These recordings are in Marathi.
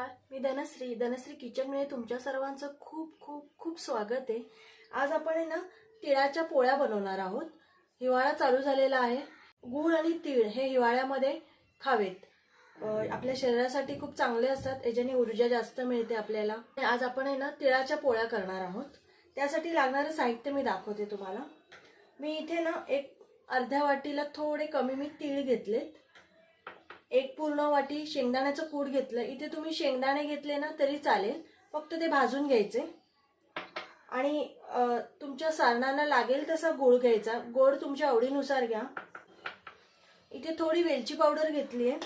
नमस्कार. मी धनश्री. धनश्री किचनमध्ये तुमच्या सर्वांचं खूप खूप खूप स्वागत आहे. आज आपण आहे ना तिळाच्या पोळ्या बनवणार आहोत. हिवाळा चालू झालेला आहे. गूळ आणि तीळ हे हिवाळ्यामध्ये खावेत. आपल्या शरीरासाठी खूप चांगले असतात. याच्याने ऊर्जा जास्त मिळते आपल्याला. आज आपण आहे ना तिळाच्या पोळ्या करणार आहोत. त्यासाठी लागणारं साहित्य मी दाखवते तुम्हाला. मी इथे ना एक अर्ध्या वाटीला थोडे कमी मी तीळ घेतलेत. एक पूर्ण वाटी शेंगदाण्याचं कूट घेतलं. इथे तुम्ही शेंगदाणे घेतले ना तरी चालेल. फक्त ते भाजून घ्यायचे. आणि तुमच्या सारणाला लागेल तसा गोळ घ्यायचा. गोड तुमच्या आवडीनुसार घ्या. इथे थोडी वेलची पावडर घेतली आहे.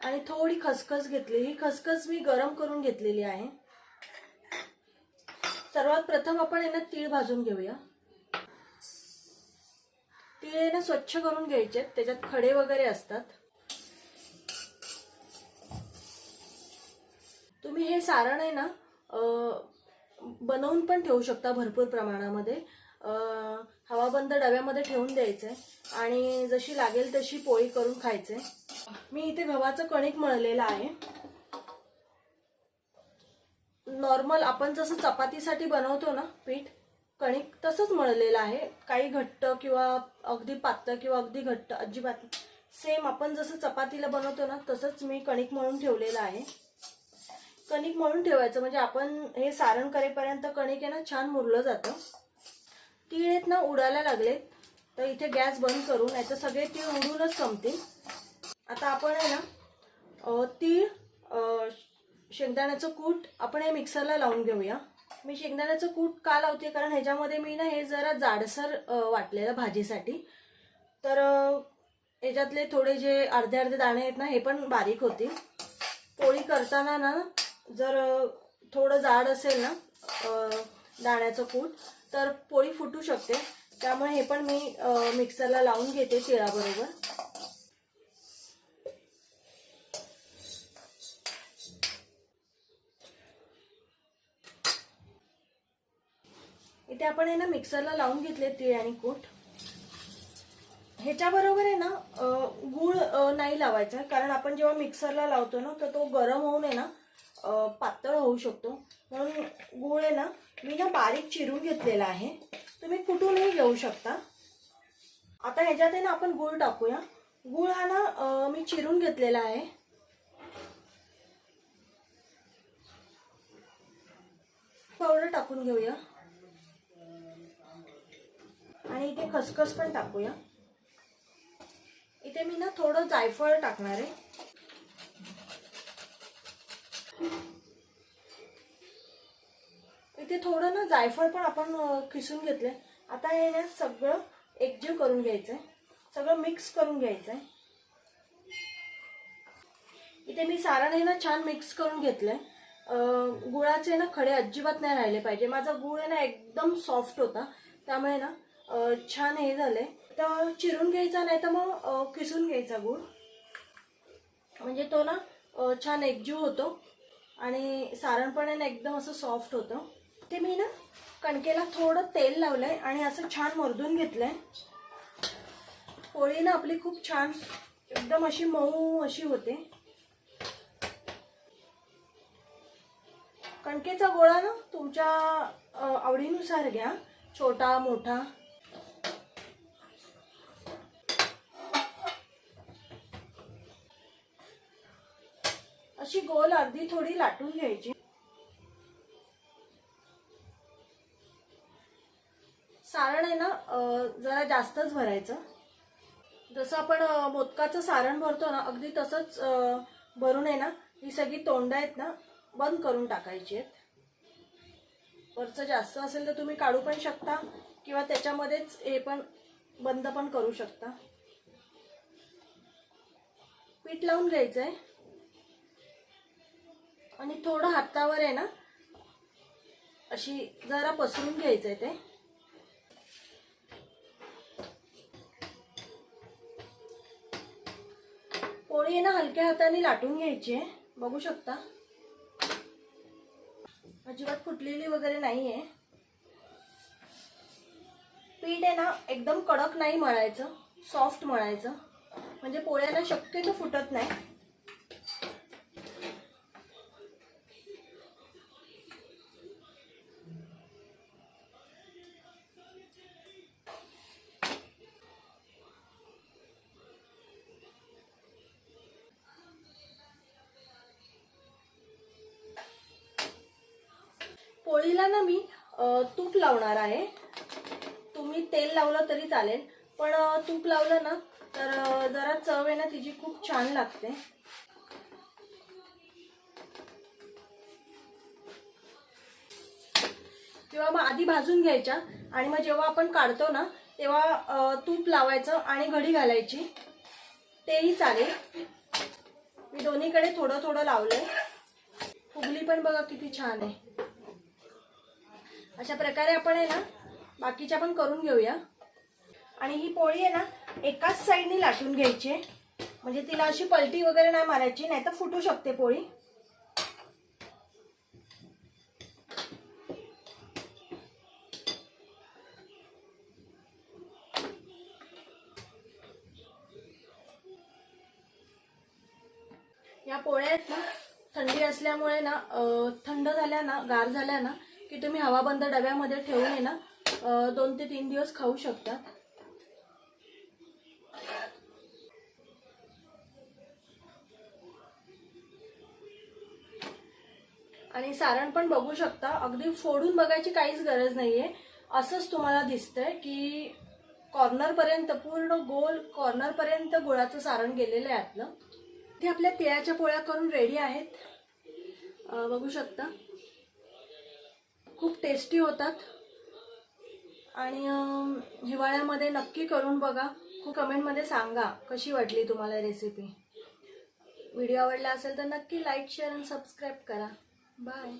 आणि थोडी खसखस घेतली. ही खसखस मी गरम करून घेतलेली आहे. सर्वात प्रथम आपण आहे ना तीळ भाजून घेऊया. तीळ आहे ना स्वच्छ करून घ्यायचे त्याच्यात खडे वगैरे असतात. तुम्ही हे सारण आहे ना बनवून पण ठेवू शकता भरपूर प्रमाणामध्ये. हवाबंद डब्यामध्ये ठेवून द्यायचंय आणि जशी लागेल तशी पोळी करून खायचे मी इथे गव्हाचं कणिक मळलेलं आहे. नॉर्मल आपण जसं चपातीसाठी बनवतो ना पीठ कणिक तसंच मळलेलं आहे. काही घट्ट किंवा अगदी पातळ किंवा अगदी घट्ट अजिबात. सेम आपण जसं चपातीला बनवतो ना तसंच मी कणिक मळून ठेवलेलं आहे. कणिक मळून ठेवायचं. म्हणजे आपण हे सारण करेपर्यंत कणिक आहे ना छान मुरलं जातं. तीळ आहेत ना उडायला लागले. तर इथे गॅस बंद करून नाही सगळे तीळ उडूनच संपतील. आता आपण आहे ना तीळ शेंगदाण्याचं कूट आपण हे मिक्सरला लावून घेऊया. मी शेंगदाण्याचं कूट का लावते? कारण ह्याच्यामध्ये मी ना हे जरा जाडसर वाटलेलं भाजीसाठी. तर ह्याच्यातले थोडे जे अर्धे अर्धे दाणे आहेत ना हे पण बारीक होतील. पोळी करताना ना जर थोडं जाड असेल ना दाण्याचं कूट तर पोळी फुटू शकते. त्यामुळे हे पण मी मिक्सरला लावून घेते तिळाबरोबर. इथे आपण आहे ना मिक्सरला लावून घेतले तीळ आणि कूट. ह्याच्याबरोबर आहे ना गूळ नाही लावायचा. कारण आपण जेव्हा मिक्सरला लावतो ना तर तो गरम होऊन आहे ना पातळ होऊ शकतो. म्हणून गूळ आहे ना मी ना बारीक चिरून घेतलेला आहे. तुम्ही कुठूनही घेऊ शकता. आता ह्याच्यात आहे ना आपण गूळ टाकूया. गूळ हा ना मी चिरून घेतलेला आहे. पावडर टाकून घेऊया. आणि इथे खसखस पण टाकूया. इथे मी ना थोडं जायफळ टाकणार आहे. इथे थोडं ना जायफळ पण आपण किसून खिसून घेतलंय. आता हे ना सगळं एकजीव करून घ्यायचं आहे सगळं मिक्स करून घ्यायचं आहे इथे मी सारण हे ना छान मिक्स करून घेतलंय. गुळाचे ना खडे अजिबात नाही राहिले पाहिजे. माझा गुळ आहे ना एकदम सॉफ्ट होता. त्यामुळे ना छान हे झालंय. तर चिरून घ्यायचा नाही तर मग किसून घ्यायचा गुळ. म्हणजे तो ना छान एकजीव होतो. आणि सारण पण आहे ना एकदम असं सॉफ्ट होतं. ते मी ना कणकेला थोडं तेल लावलंय आणि असं छान मर्दून घेतलंय. पोळी ना आपली खूप छान एकदम अशी मऊ अशी होते. कणकेचा गोळा ना तुमच्या आवडीनुसार घ्या. छोटा मोठा. अशी गोल अर्धी थोडी लाटून घ्यायची. सारण आहे ना जरा जास्तच भरायचं. जसं आपण मोदकाचं सारण भरतो ना अगदी तसंच भरून आहे ना ही सगळी तोंड आहेत ना बंद करून टाकायची आहेत. वरचं जास्त असेल तर तुम्ही काढू पण शकता किंवा त्याच्यामध्येच हे पण बंद पण करू शकता. पीठ लावून घ्यायचं आहे आणि थोडं हातावर आहे ना अशी जरा पसरून घ्यायचं आहे ते. पोळी आहे ना हलक्या हाताने लाटून घ्यायची आहे. बघू शकता. अजिबात फुटलेली वगैरे नाही आहे पीठ आहे ना एकदम कडक नाही मळायचं सॉफ्ट मळायचं. म्हणजे पोळ्याला शक्यतो फुटत नाही. पोळीला ना मी तूप लावणार आहे. तुम्ही तेल लावलं तरी चालेल. पण तूप लावलं ना तर जरा चव आहे ना तिची खूप छान लागते. किंवा मग आधी भाजून घ्यायच्या आणि मग जेव्हा आपण काढतो ना तेव्हा तूप लावायचं आणि घडी घालायची. तेही चालेल. मी दोन्हीकडे थोडं थोडं लावलंय. फुगली पण बघा किती छान आहे. अशा प्रकारे आपण आहे ना बाकीच्या पण करून घेऊया. आणि ही पोळी आहे ना एकाच साईडनी लाटून घ्यायची म्हणजे तिला अशी पलटी वगैरे नाही मारायची नाही तर फुटू शकते पोळी. या पोळ्या आहेत ना थंडी असल्यामुळे ना थंड झाल्या ना गार झाल्या ना की तुम्ही हवाबंद डब्यामध्ये ठेवून आहे ना दोन ते तीन दिवस खाऊ शकता. आणि सारण पण बघू शकता. अगदी फोडून बघायची काहीच गरज नाहीये. असंच तुम्हाला दिसतंय की कॉर्नरपर्यंत पूर्ण गोल कॉर्नरपर्यंत गोळाचं गुळाचं सारण गेलेलं आहे आतलं. ते आपल्या तिळाच्या पोळ्या करून रेडी आहेत. बघू शकता. खूप टेस्टी होतात. आणि हिवाळ्यामध्ये नक्की करून बघा. खूप कमेंटमध्ये सांगा कशी वाटली तुम्हाला रेसिपी व्हिडिओ आवडला असेल तर नक्की लाईक शेअर आणि सबस्क्राईब करा. बाय